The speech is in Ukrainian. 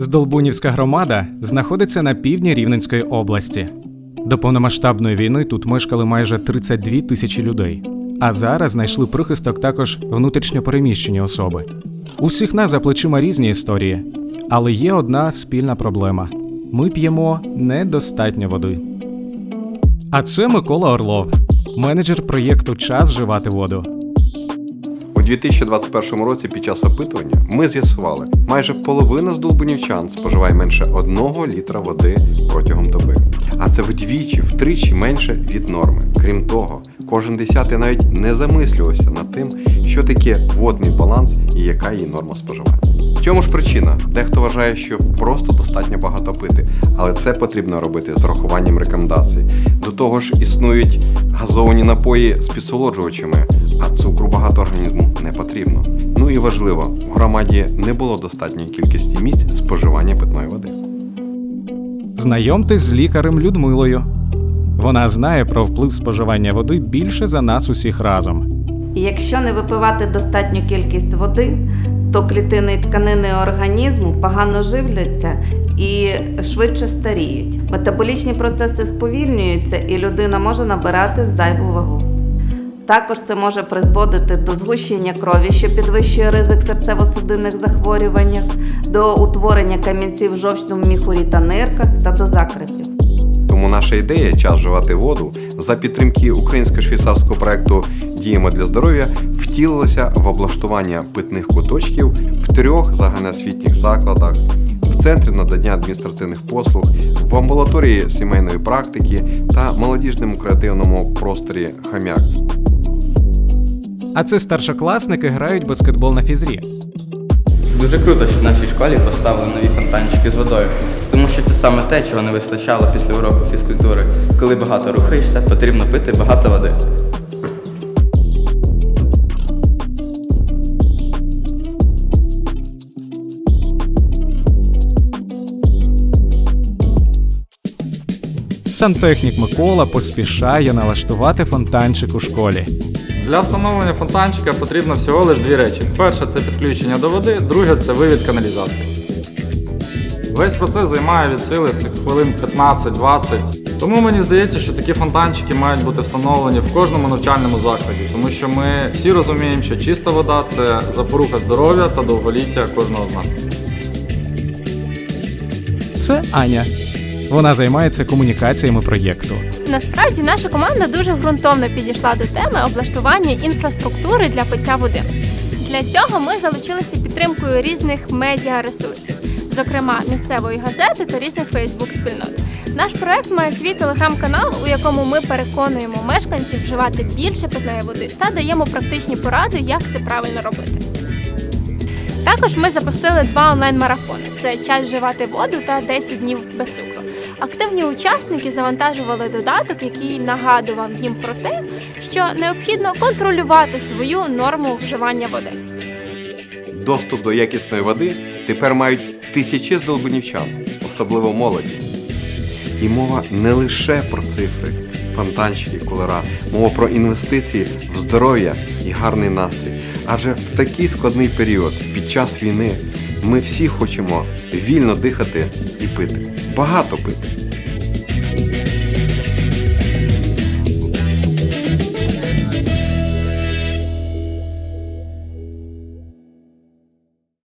Здолбунівська громада знаходиться на півдні Рівненської області. До повномасштабної війни тут мешкали майже 32 тисячі людей. А зараз знайшли прихисток також внутрішньопереміщені особи. У всіх нас за плечима різні історії, але є одна спільна проблема: ми п'ємо недостатньо води. А це Микола Орлов, менеджер проєкту Час вживати воду. У 2021 році під час опитування ми з'ясували, майже половина здолбунівчан споживає менше 1 літра води протягом доби. А це вдвічі, втричі менше від норми. Крім того, кожен десятий навіть не замислювався над тим, що таке водний баланс і яка її норма споживання. В чому ж причина? Дехто вважає, що просто достатньо багато пити, але це потрібно робити з урахуванням рекомендацій. До того ж, існують газовані напої з підсолоджувачами, а цукру багато організму не потрібно. Ну і важливо, у громаді не було достатньої кількості місць споживання питної води. Знайомтесь з лікарем Людмилою. Вона знає про вплив споживання води більше за нас усіх разом. Якщо не випивати достатню кількість води, то клітини і тканини організму погано живляться і швидше старіють. Метаболічні процеси сповільнюються, і людина може набирати зайву вагу. Також це може призводити до згущення крові, що підвищує ризик серцево-судинних захворювань, до утворення камінців в жовчному міхурі та нирках та до закрепів. Тому наша ідея час вживати воду за підтримки українсько-швейцарського проекту Діємо для здоров'я втілилася в облаштування питних куточків в трьох загальноосвітніх закладах, в центрі надання адміністративних послуг, в амбулаторії сімейної практики та молодіжному креативному просторі Хам'як. А це старшокласники грають баскетбол на фізрі. Дуже круто, що в нашій школі поставили нові фонтанчики з водою, тому що це саме те, чого не вистачало після уроку фізкультури. Коли багато рухаєшся, потрібно пити багато води. Сантехнік Микола поспішає налаштувати фонтанчик у школі. Для встановлення фонтанчика потрібно всього лише дві речі. Перше це підключення до води, друге це вивід каналізації. Весь процес займає від сили хвилин 15-20. Тому мені здається, що такі фонтанчики мають бути встановлені в кожному навчальному закладі, тому що ми всі розуміємо, що чиста вода це запорука здоров'я та довголіття кожного з нас. Це Аня. Вона займається комунікаціями проєкту. Насправді наша команда дуже ґрунтовно підійшла до теми облаштування інфраструктури для пиття води. Для цього ми залучилися підтримкою різних медіаресурсів, зокрема місцевої газети та різних Фейсбук-спільнот. Наш проект має свій телеграм-канал, у якому ми переконуємо мешканців вживати більше питної води та даємо практичні поради, як це правильно робити. Також ми запустили два онлайн-марафони: це час вживати воду та 10 днів без цукру. Активні учасники завантажували додаток, який нагадував їм про те, що необхідно контролювати свою норму вживання води. Доступ до якісної води тепер мають тисячі здолбунівчан, особливо молоді. І мова не лише про цифри, фонтанчики, кулера, мова про інвестиції в здоров'я і гарний настрій. Адже в такий складний період, під час війни, ми всі хочемо вільно дихати і пити. Багато пити.